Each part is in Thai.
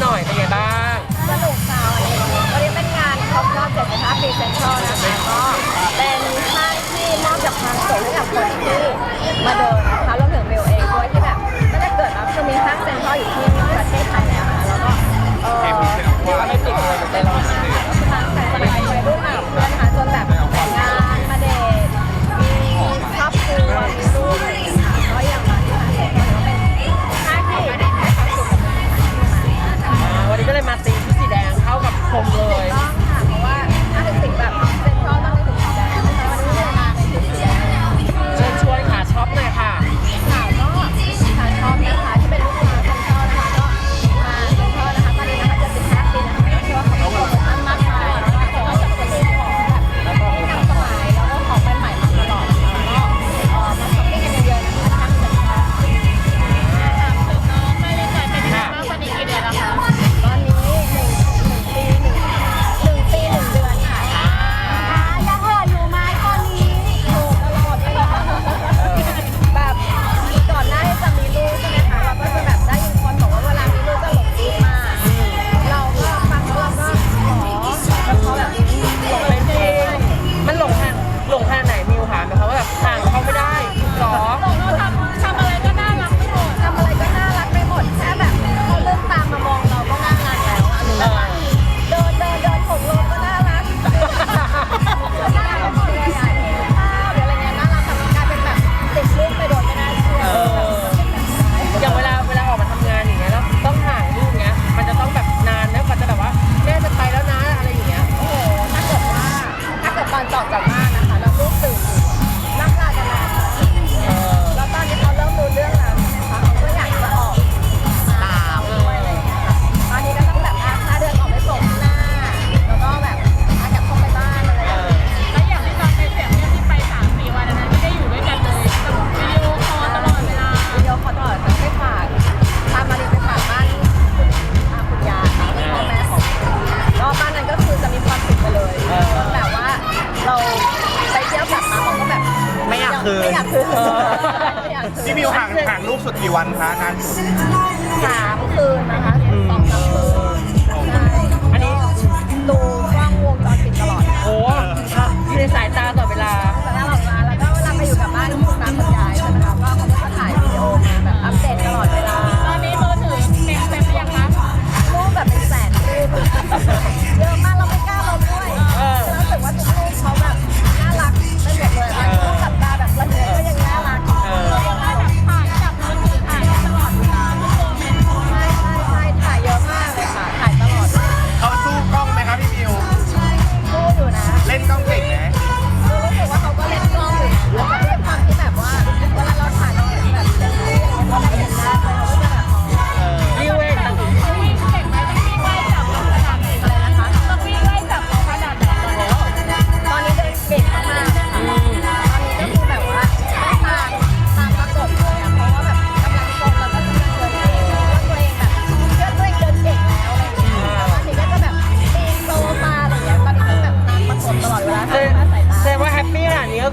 หน่อยเป็นไงบ้าง สนุกค่ะวันนี้วันนี้เป็นงานครบรอบ 75 ปีเซ็นทรัลนะคะก็เป็นห้างที่มอบจากทางสงฆ์ให้กับคนที่มาเดินนะคะรวมถึงมิวเองด้วยที่แบบตั้งแต่เกิดมาก็จะมีห้างเซ็นทรัลอยู่ที่ คืนไม่อยากคืนพี่มิวห่างห่างลูกสุดกี่วันคะนสุดสามคืนนะคะสองคืนอันนี้ ดู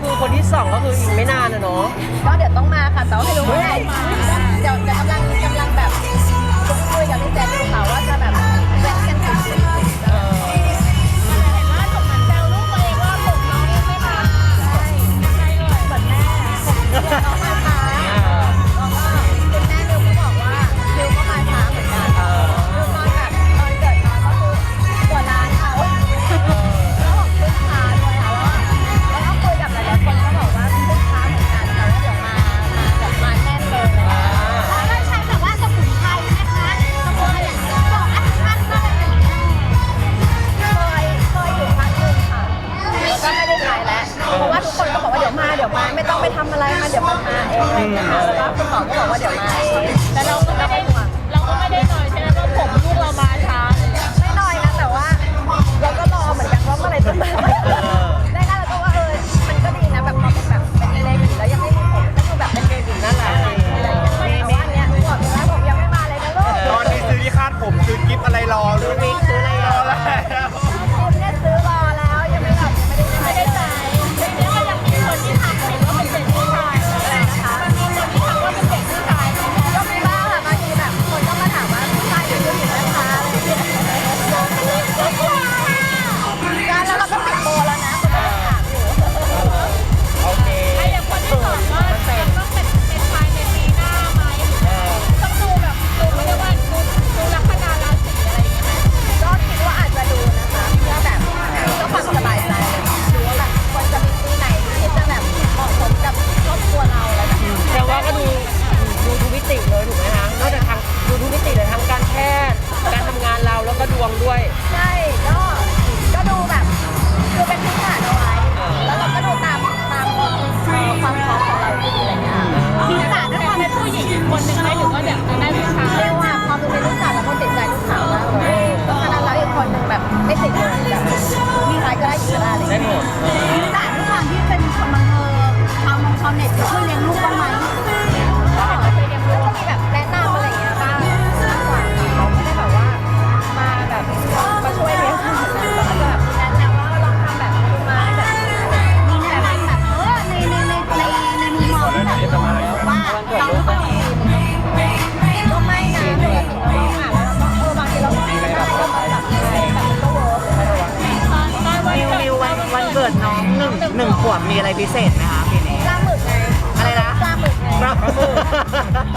คือคนที่สองก็คืออีกไม่นานนะเนาะก็เดี๋ยวต้องมาค่ะแต่ว่าไม่รู้ไหนเดี๋ยวจะ ดี๋ยวมาเองนะไรเงี้ยค่ะแล้วก็คุณหมอก็บอกว่าเดี๋ยวมาเอง มีอะไรพิเศษไหมคะปีนี้ปลาหมึกไงอะไรนะปลาหมึกไงปลาหมึก